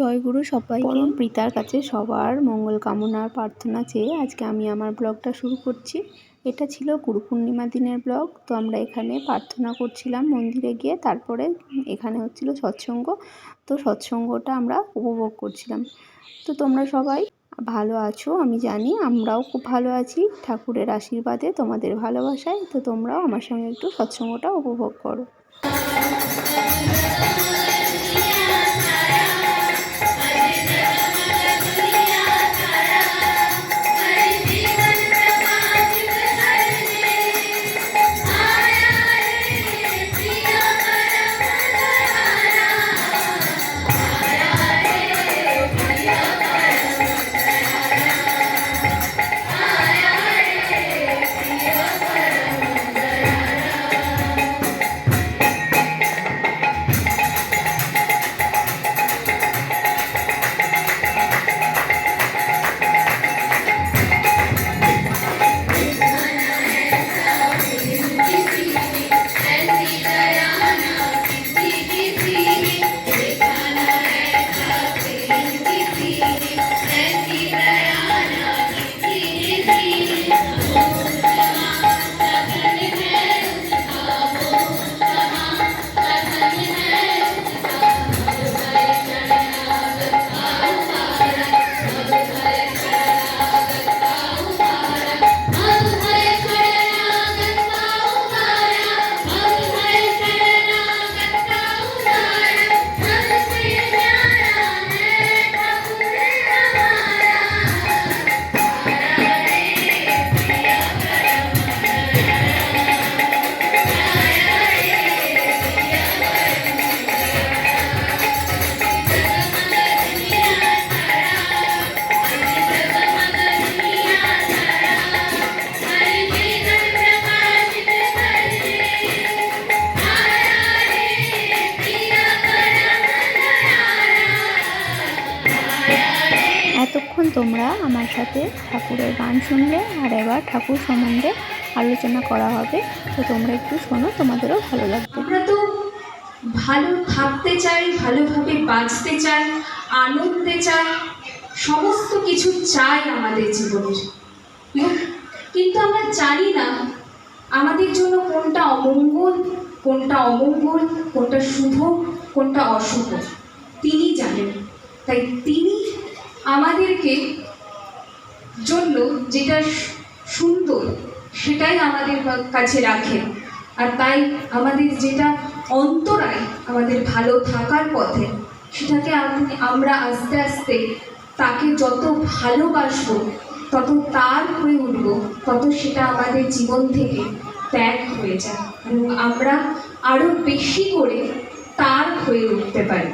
জয়গুরু সবাই পরম পিতার কাছে সবার মঙ্গল কামনার প্রার্থনা চেয়ে আজকে আমি আমার ব্লগটা শুরু করছি। এটা ছিল গুরু পূর্ণিমা দিনের ব্লগ। তো আমরা এখানে প্রার্থনা করছিলাম মন্দিরে গিয়ে। তারপরে এখানে হচ্ছিল সৎসঙ্গ। তো সৎসঙ্গটা আমরা উপভোগ করছিলাম। তো তোমরা সবাই ভালো আছো, আমি জানি। আমরাও খুব ভালো আছি। ঠাকুরের আশীর্বাদে তোমাদের ভালোবাসায়। তো তোমরাও আমার সঙ্গে একটু সৎসঙ্গটা উপভোগ করো। তোমরা আমার সাথে ঠাকুরের গান শুনলে আর এবার ঠাকুর সম্বন্ধে আলোচনা করা হবে। তো তোমরা একটু শোনো, তোমাদেরও ভালো লাগবে। আমরা তো ভালো থাকতে চাই, ভালোভাবে বাঁচতে চাই, আনন্দে চাই, সমস্ত কিছু চাই আমাদের জীবনের। কিন্তু আমরা জানি না আমাদের জন্য কোনটা অমঙ্গল কোনটা অমঙ্গল, কোনটা শুভ, কোনটা অশুভ। তিনি জানেন। তাই তিনি আমাদেরকে জন্য যেটা সুন্দর, সেটাই আমাদের কাছে রাখে আর তাই আমাদের যেটা অন্তরায় আমাদের ভালো থাকার পথে, সেটাকে আম- আমরা আস্তে আস্তে তাকে যত ভালোবাসবো, তত তার হয়ে উঠব, তত সেটা আমাদের জীবন থেকে ত্যাগ হয়ে যায় এবং আমরা আরও বেশি করে তার হয়ে উঠতে পারি।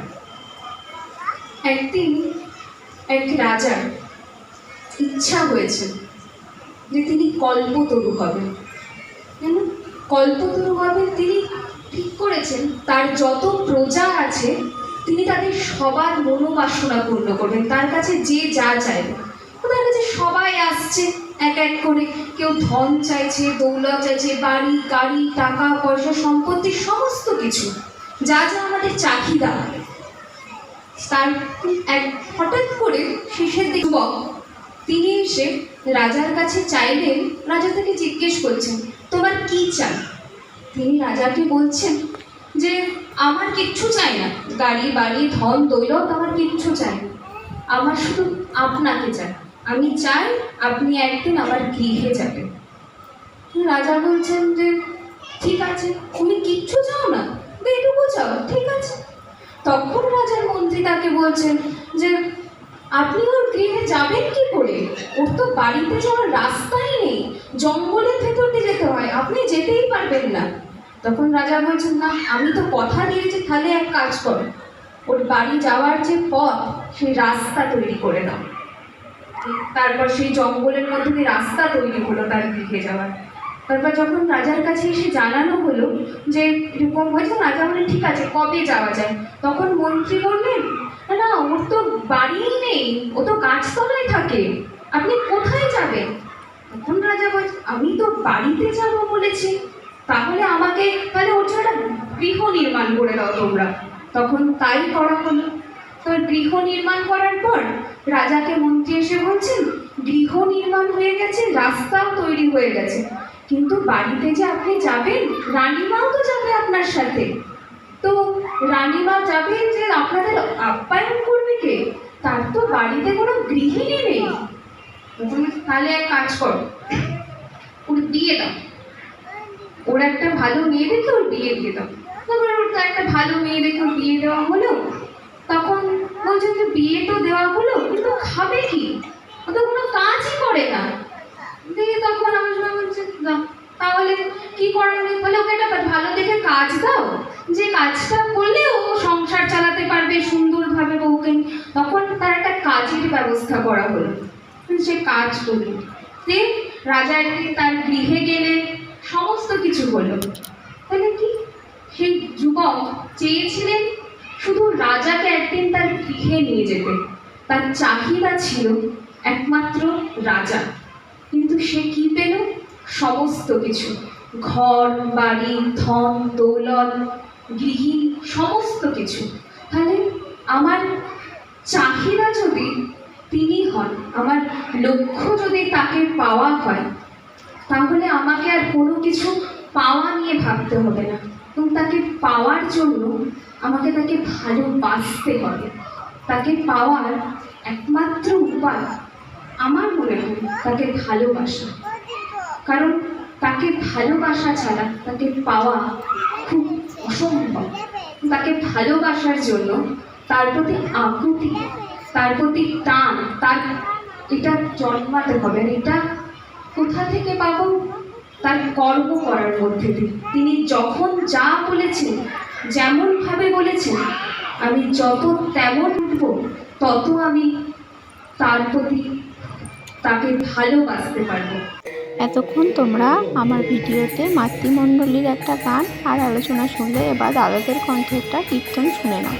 একদিন এক রাজার ইচ্ছা হয়েছে যে তিনি কল্পতরু হবেন। কেন? কল্পতরু হবেন তিনি ঠিক করেছেন, তার যত প্রজা আছে, তিনি তাদের সবার মনোবাসনা পূর্ণ করবেন, তার কাছে যে যা চাইবে। তার কাছে সবাই আসছে, এক এক করে। কেউ ধন চাইছে, দৌলত চাইছে, বাড়ি, গাড়ি, টাকা, পয়সা, সম্পত্তি, সমস্ত কিছু। যা যা আমাদের চাহিদা। তার এক হঠাৎ করে শেষের দিকে তিনি এসে রাজার কাছে চাইলেন রাজা তাকে জিজ্ঞেস করছেন, তোমার কি চাই? তিনি রাজাকে বলছেন যে, আমার কিচ্ছু চাই না। গাড়ি, বাড়ি, ধন, দৌলত আমার কিচ্ছু চাই না। আমার শুধু আপনাকে চাই। আমি চাই আপনি একদিন আমার গৃহে যাবেন। রাজা বলছেন যে, ঠিক আছে, তুমি কিচ্ছু চাও না। এটুকু চাও, ঠিক আছে। তখন রাজার মন্ত্রী তাকে বলছেন যে, আপনি ওর গৃহে যাবেন কি করে? ওর তো বাড়িতে যাওয়ার রাস্তাই নেই। জঙ্গলের ভেতর দিয়ে যেতে হয়। আপনি যেতেই পারবেন না। তখন রাজা বলছেন, না, আমি তো কথা দিয়েছি, তাহলে এক কাজ করো। ওর বাড়ি যাওয়ার যে পথ, সেই রাস্তা তৈরি করে নাও। তারপর সেই জঙ্গলের মধ্যে রাস্তা তৈরি হলো তার গৃহে যাওয়ার। তারপর যখন রাজার কাছে এসে জানানো হলো যে এরকম হয়েছে, রাজা বলেন ঠিক আছে, কবে যাওয়া যায়? তখন মন্ত্রী বললেন, না, ওর তো বাড়িই নেই, ও তো গাছতলায় থাকে, আপনি কোথায় যাবেন? তখন রাজা বলছে আমি তো বাড়িতে যাব বলেছি, তাহলে আমাকে, তাহলে ওর জন্য গৃহ নির্মাণ করে দাও তোমরা। তখন তাই করা হলো। তো গৃহ নির্মাণ করার পর রাজাকে মন্ত্রী এসে বলছেন, গৃহ নির্মাণ হয়ে গেছে, রাস্তাও তৈরি হয়ে গেছে। কিন্তু বাড়িতে যে আপনি যাবেন, রানীমাও তো যাবে আপনার সাথে। তো রানীমা যাবেন যে আপনাদের আপ্যায়ন করবে কে? তার তো বাড়িতে কোনো গৃহিণী নেই। তখন তাহলে এক কাজ করো। ওর দিয়ে দাও। ওর একটা ভালো মেয়ে দেখে ওর বিয়ে দিয়ে দাও। তারপর ওর তো একটা ভালো মেয়ে দেখে বিয়ে দেওয়া হলো। তখন বলছে যে বিয়ে তো দেওয়া হলো, কিন্তু খাবে কি? ও তো কোনো কাজই করে না। দিয়ে তখন আমার মা বলছে "দাও, তাহলে কি করার বলে ওকে একটা ভালো দেখে কাজ দাও। যে কাজটা করলে ও সংসার চালাতে পারবে সুন্দরভাবে বউকে তখন তার একটা কাজের ব্যবস্থা করা হলো। সে কাজ করল। যে রাজা একদিন তার গৃহে গেলে সমস্ত কিছু হলো। তাহলে কি? সেই যুবক চেয়েছিলেন শুধু রাজাকে একদিন তার গৃহে নিয়ে যেতে। তার চাহিদা ছিল একমাত্র রাজা। কিন্তু সে কি পেল? সমস্ত কিছু। ঘর, বাড়ি, ধন, দৌলত, গৃহী, সমস্ত কিছু। তাহলে আমার চাহিদা যদি তিনি হন, আমার লক্ষ্য যদি তাকে পাওয়া হয়, তাহলে আমাকে আর কোনো কিছু পাওয়া নিয়ে ভাবতে হবে না। এবং তাকে পাওয়ার জন্য আমাকে তাকে ভালোবাসতে হবে। তাকে পাওয়ার একমাত্র উপায় মনে তাকে ভালোবাসা। কারণ তাকে ভালোবাসা ছাড়া তাকে পাওয়া খুব অসম্ভব। তাকে ভালোবাসার জন্য তার প্রতি আকুতি, তার প্রতি টান, তার এটা জন্মাতে হবে। আর এটা কোথা থেকে পাবো? তার কর্ম করার মধ্যে দিয়ে। তিনি যখন যা বলেছেন, যেমনভাবে বলেছেন, আমি যত তেমন তত আমি তার প্রতি তাকে ভালোবাসতে পারব। এতক্ষণ তোমরা আমার ভিডিওতে মাতৃমণ্ডলীর একটা গান আর আলোচনা শুনলে এবার দাদাদের কণ্ঠে একটা কীর্তন শুনে নাও।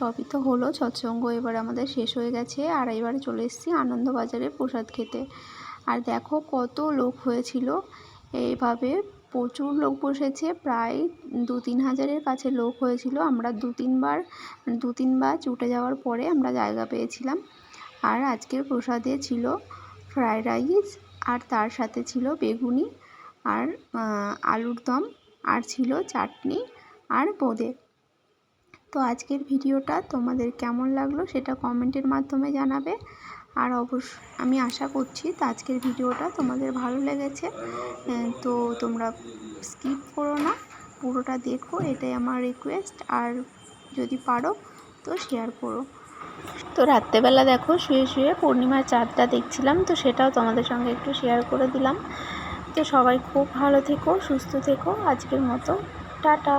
সবই তো হলো সৎসঙ্গ এবার আমাদের শেষ হয়ে গেছে। আর এবারে চলে এসেছি আনন্দবাজারে প্রসাদ খেতে। আর দেখো কত লোক হয়েছিল। এইভাবে প্রচুর লোক বসেছে, প্রায় দু তিন হাজারের কাছে লোক হয়েছিল। আমরা দু তিনবার দু তিনবার উঠে যাওয়ার পরে আমরা জায়গা পেয়েছিলাম। আর আজকের প্রসাদে ছিল ফ্রায়েড রাইস, আর তার সাথে ছিল বেগুনি, আর আলুর দম, আর ছিল চাটনি, আর বোঁদে। তো আজকের ভিডিওটা তোমাদের কেমন লাগল সেটা কমেন্টের মাধ্যমে জানাবে। আর অবশ্য আমি আশা করছি তো আজকের ভিডিওটা তোমাদের ভালো লেগেছে। তো তোমরা স্কিপ করো না, পুরোটা দেখো, এটাই আমার রিকোয়েস্ট আর যদি পারো, তো শেয়ার করো। তো রাত্রেবেলা দেখো, শুয়ে শুয়ে পূর্ণিমার চাঁদটা দেখছিলাম, তো সেটাও তোমাদের সঙ্গে একটু শেয়ার করে দিলাম। তো সবাই খুব ভালো থেকো, সুস্থ থেকো, আজকের মতো। টাটা।